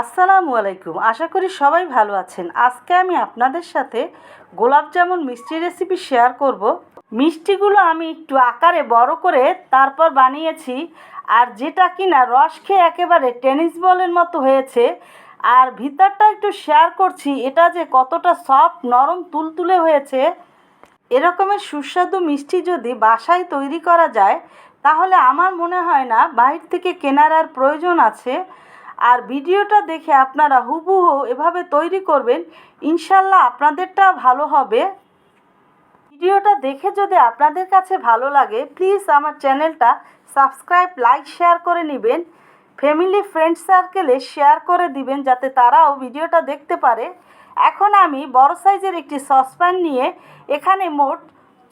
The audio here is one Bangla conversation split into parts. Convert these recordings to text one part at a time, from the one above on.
আসসালামু আলাইকুম। আশা করি সবাই ভালো আছেন। আজকে আমি আপনাদের সাথে গোলাপ জামুন মিষ্টি রেসিপি শেয়ার করব। মিষ্টিগুলো আমি একটু আকারে বড় করে তারপর বানিয়েছি আর যেটা কিনা রস খেয়ে একেবারে টেনিস বলের মতো হয়েছে আর ভিতরটা একটু শেয়ার করছি, এটা যে কতটা সফট নরম, তুলতুলে হয়েছে। এরকমের সুস্বাদু মিষ্টি যদি বাসায় তৈরি করা যায়, তাহলে আমার মনে হয় না বাইরে থেকে কেনার আর প্রয়োজন আছে। আর ভিডিওটা দেখে আপনারা হুবহু এভাবে তৈরি করবেন, ইনশাল্লাহ আপনাদেরটা ভালো হবে। ভিডিওটা দেখে যদি আপনাদের কাছে ভালো লাগে প্লিজ আমার চ্যানেলটা সাবস্ক্রাইব লাইক শেয়ার করে নেবেন। ফ্যামিলি ফ্রেন্ড সার্কেলে শেয়ার করে দিবেন যাতে তারাও ভিডিওটা দেখতে পারে। এখন আমি বড় সাইজের একটি সসপ্যান নিয়ে এখানে মোট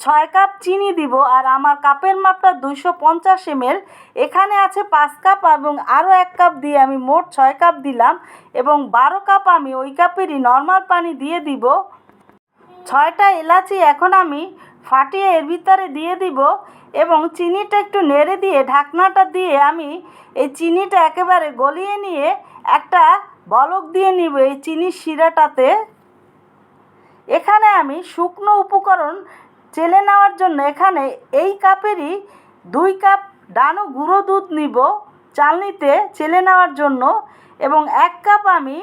ছয় কাপ চিনি দিব আর আমার কাপের মাপটা দুইশো পঞ্চাশ এমএল। এখানে আছে পাঁচ কাপ এবং আরও এক কাপ দিয়ে আমি মোট ছয় কাপ দিলাম এবং বারো কাপ আমি ওই কাপেরই নর্মাল পানি দিয়ে দিব। ছয়টা এলাচি এখন আমি ফাটিয়ে এর ভিতরে দিয়ে দিব এবং চিনিটা একটু নেড়ে দিয়ে ঢাকনাটা দিয়ে আমি এই চিনিটা একেবারে গলিয়ে নিয়ে একটা বলক দিয়ে নিব এই চিনির শিরাটাতে। এখানে আমি শুকনো উপকরণ চেলে নেওয়ার জন্য এখানে এই কাপেরই দুই কাপ ডানো গুঁড়ো দুধ নিব চালনিতে চেলে নেওয়ার জন্য এবং এক কাপ আমি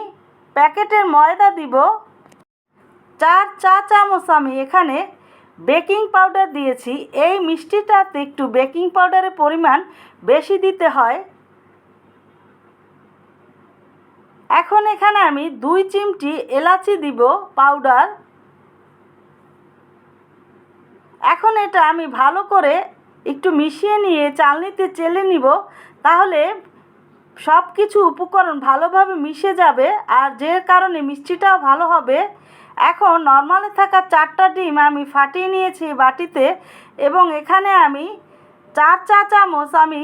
প্যাকেটের ময়দা দিব। চার চা চামচ আমি এখানে বেকিং পাউডার দিয়েছি। এই মিষ্টিটাতে একটু বেকিং পাউডারের পরিমাণ বেশি দিতে হয়। এখন এখানে আমি দুই চিমটি এলাচি দিব পাউডার। এখন এটা আমি ভালো করে একটু মিশিয়ে নিয়ে চালনিতে চেলে নিব, তাহলে সব কিছু উপকরণ ভালোভাবে মিশে যাবে আর যে কারণে মিষ্টিটাও ভালো হবে। এখন নর্মালে থাকা চারটা ডিম আমি ফাটিয়ে নিয়েছি বাটিতে এবং এখানে আমি চার চা চামচ আমি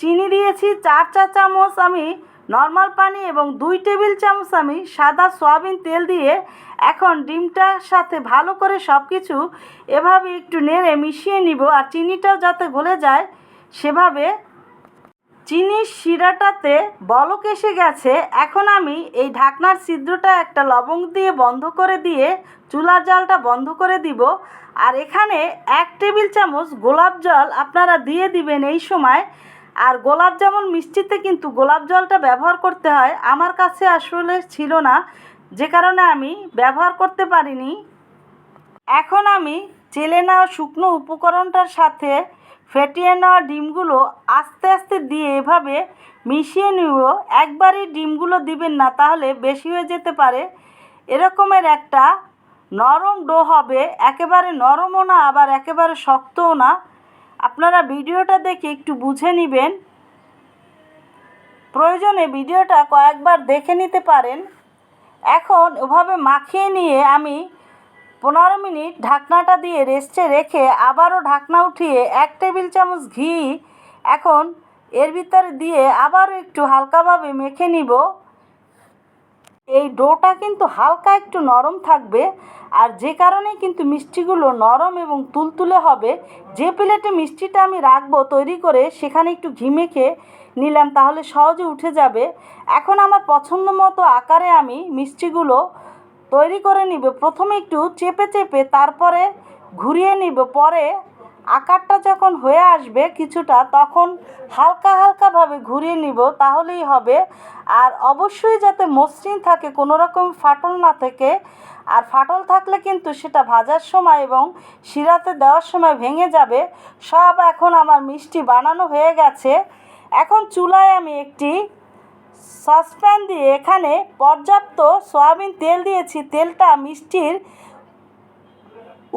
চিনি দিয়েছি, চার চা চামচ আমি নর্মাল পানি এবং দুই টেবিল চামচ আমি সাদা সয়াবিন তেল দিয়ে এখন ডিমটার সাথে ভালো করে সব কিছু এভাবে একটু নেড়ে মিশিয়ে নিব আর চিনিটাও যাতে গলে যায়, সেভাবে চিনির শিরাটাতে বলক এসে গেছে। এখন আমি এই ঢাকনার ছিদ্রটা একটা লবঙ্গ দিয়ে বন্ধ করে দিয়ে চুলার জালটা বন্ধ করে দিব। আর এখানে এক টেবিল চামচ গোলাপ জল আপনারা দিয়ে দিবেন এই সময়। আর গোলাপ জামুন মিষ্টিতে কিন্তু গোলাপ জলটা ব্যবহার করতে হয়। আমার কাছে আসলে ছিল না, যে কারণে আমি ব্যবহার করতে পারিনি। এখন আমি চেলে নেওয়া শুকনো উপকরণটার সাথে ফেটিয়ে নেওয়া ডিমগুলো আস্তে আস্তে দিয়ে এভাবে মিশিয়ে নিব একবারই ডিমগুলো দিবেন না, তাহলে বেশি হয়ে যেতে পারে। এরকমের একটা নরম ডো হবে, একেবারে নরমও না, আবার একেবারে শক্তও না। আপনারা ভিডিওটা দেখে একটু বুঝে নেবেন। প্রয়োজনে ভিডিওটা কয়েকবার দেখে নিতে পারেন। এখন ওভাবে মাখিয়ে নিয়ে আমি পনেরো মিনিট ঢাকনাটা দিয়ে রেস্টে রেখে আবারও ঢাকনা উঠিয়ে এক টেবিল চামচ ঘি এখন এর ভিতরে দিয়ে আবারও একটু হালকাভাবে মেখে নিব। এই ডোটা কিন্তু হালকা একটু নরম থাকবে আর যে কারণে কিন্তু মিষ্টিগুলো নরম এবং তুলতুলে হবে, যে প্লেটে মিষ্টিটা আমি রাখব তৈরি করে সেখানে একটু ঘি মেখে নিলাম তাহলে সহজে উঠে যাবে। এখন আমার পছন্দ মতো আকারে আমি মিষ্টিগুলো তৈরি করে নিব। প্রথমে একটু চেপে চেপে তারপরে ঘুরিয়ে নিব, পরে আকারটা যখন হয়ে আসবে কিছুটা, তখন হালকা হালকাভাবে ঘুরিয়ে নিব, তাহলেই হবে। আর অবশ্যই যাতে মসৃণ থাকে কোনো রকম ফাটল না থাকে। আর ফাটল থাকলে কিন্তু সেটা ভাজার সময় এবং শিরাতে দেওয়ার সময় ভেঙে যাবে। সব এখন আমার মিষ্টি বানানো হয়ে গেছে। এখন চুলায় আমি একটি সসপ্যান দিয়ে এখানে পর্যাপ্ত সয়াবিন তেল দিয়েছি। তেলটা মিষ্টির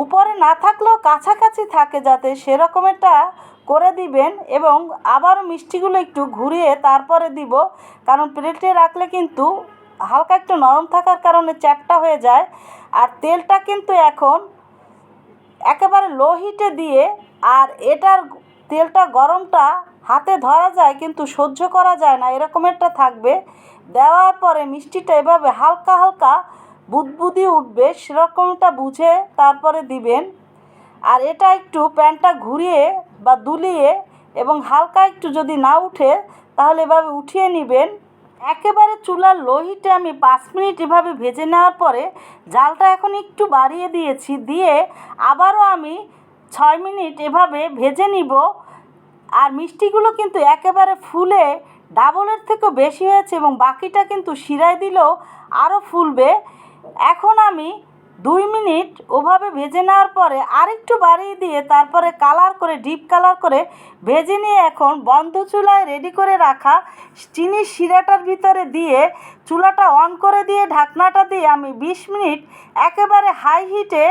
উপরে না থাকলেও কাছাকাছি থাকে যাতে সেরকমেরটা করে দিবেন এবং আবারও মিষ্টিগুলো একটু ঘুরিয়ে তারপরে দিব। কারণ প্লেটে রাখলে কিন্তু হালকা একটু নরম থাকার কারণে চ্যাটটা হয়ে যায়। আর তেলটা কিন্তু এখন একেবারে লো হিটে দিয়ে আর এটার তেলটা গরমটা হাতে ধরা যায় কিন্তু সহ্য করা যায় না এরকমেরটা থাকবে। দেওয়ার পরে মিষ্টিটা এভাবে হালকা হালকা বুদবুদি উঠবে, সেরকমটা বুঝে তারপরে দিবেন। আর এটা একটু প্যানটা ঘুরিয়ে বা দুলিয়ে এবং হালকা একটু যদি না উঠে, তাহলে এভাবে উঠিয়ে নেবেন। একেবারে চুলার লোহিতে আমি পাঁচ মিনিট এভাবে ভেজে নেওয়ার পরে জালটা এখন একটু বাড়িয়ে দিয়েছি, দিয়ে আবারও আমি ছয় মিনিট এভাবে ভেজে নিব। আর মিষ্টিগুলো কিন্তু একেবারে ফুলে ডাবলের থেকেও বেশি হয়েছে এবং বাকিটা কিন্তু শিরায় দিলেও আরও ফুলবে। এখন আমি দুই মিনিট ওভাবে ভেজে নেওয়ার পরে আরেকটু বাড়িয়ে দিয়ে তারপরে কালার করে, ডিপ কালার করে ভেজে নিয়ে এখন বন্ধ চুলায় রেডি করে রাখা চিনির শিরাটার ভিতরে দিয়ে চুলাটা অন করে দিয়ে ঢাকনাটা দিয়ে আমি বিশ মিনিট একেবারে হাই হিটে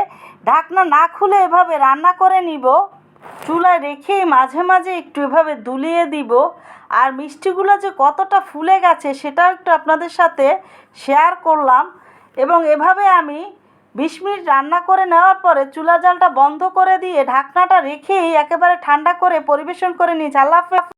ঢাকনা না খুলে এভাবে রান্না করে নিব। চুলায় রেখেই মাঝে মাঝে একটু এভাবে দুলিয়ে দিব। আর মিষ্টিগুলো যে কতটা ফুলে গেছে সেটাও একটু আপনাদের সাথে শেয়ার করলাম। এবং এভাবে আমি বিশ মিনিট রান্না করে নেওয়ার পরে চুলা জালটা বন্ধ করে দিয়ে ঢাকনাটা রেখেই একেবারে ঠান্ডা করে পরিবেশন করে নিয়েছি। আল্লাহ